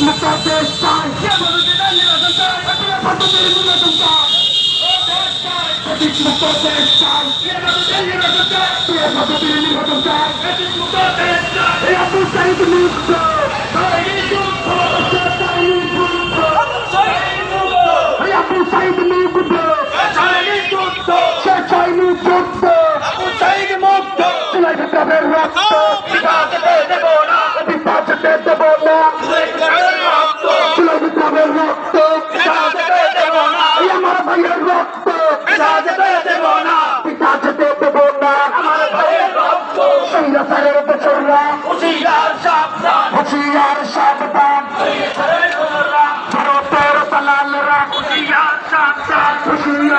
مقدس سان يا مولد الله يا سلطان يا فاطمه من سلطان চাই চাই সাইদ মুক্ত চুলাই বিপ্লবের রক্ত বিপাশতে দেব না স্বৈরাচারের পেছররা হুশিয়ার সাবধান। হুশিয়ার সাবধান। ভারতের দালালরা। হুশিয়ার সাবধান। হুশিয়ার